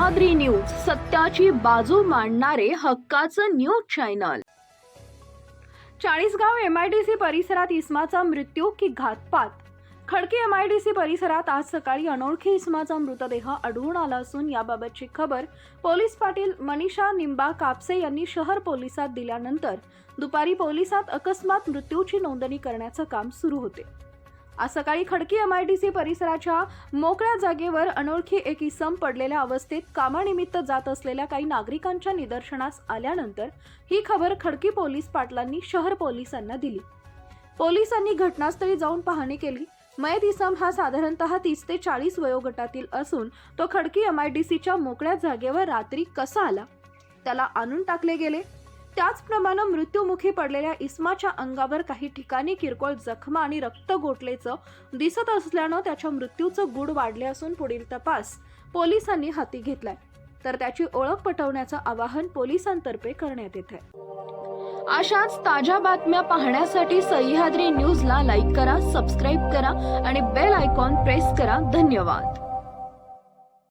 आज्री news सत्याची बाजू मांडणारे हक्काचं न्यूज चॅनल. चाळीसगाव एमआयडीसी परिसरात इस्माचा मृत्यू की घातपात? खडकी एमआयडीसी परिसरात आज सकाळी अनोळखी इस्माचा मृतदेह आढळून आला असून याबाबतची खबर पोलीस पाटील मनीषा निंबा कापसे यांनी शहर पोलिसात दिल्यानंतर दुपारी पोलिसात अकस्मात मृत्यूची नोंदणी करण्याचं काम सुरू होते. आज सकाळी खडकी एमआयडीसी परिसराच्या मोकळ्या जागेवर अनोळखी एक इसम पडलेल्या अवस्थेत कामानिमित्त जात असलेल्या काही नागरिकांच्या निदर्शनास आल्यानंतर ही खबर खडकी पोलीस पाटलांनी शहर पोलिसांना दिली. पोलिसांनी घटनास्थळी जाऊन पाहणी केली. मयत इसम हा साधारणतः तीस ते चाळीस वयोगटातील असून तो खडकी एमआयडीसीच्या मोकळ्या जागेवर रात्री कसा आला? त्याला आणून टाकले गेले. त्याचप्रमाणे मृत्यूमुखी पडलेल्या इस्माच्या अंगावर काही ठिकाणी किरकोळ जखमा आणि रक्त गोठलेचं दिसत असल्यानं त्याच्या मृत्यूचं गुड वाढले असून पुढील तपास पोलिसांनी हाती घेतलाय. तर त्याची ओळख पटवण्याचं आवाहन पोलिसांतर्फे करण्यात येत आहे. अशाच ताज्या बातम्या पाहण्यासाठी सह्याद्री न्यूजला लाईक करा सबस्क्राईब करा आणि बेल आयकॉन प्रेस करा. धन्यवाद.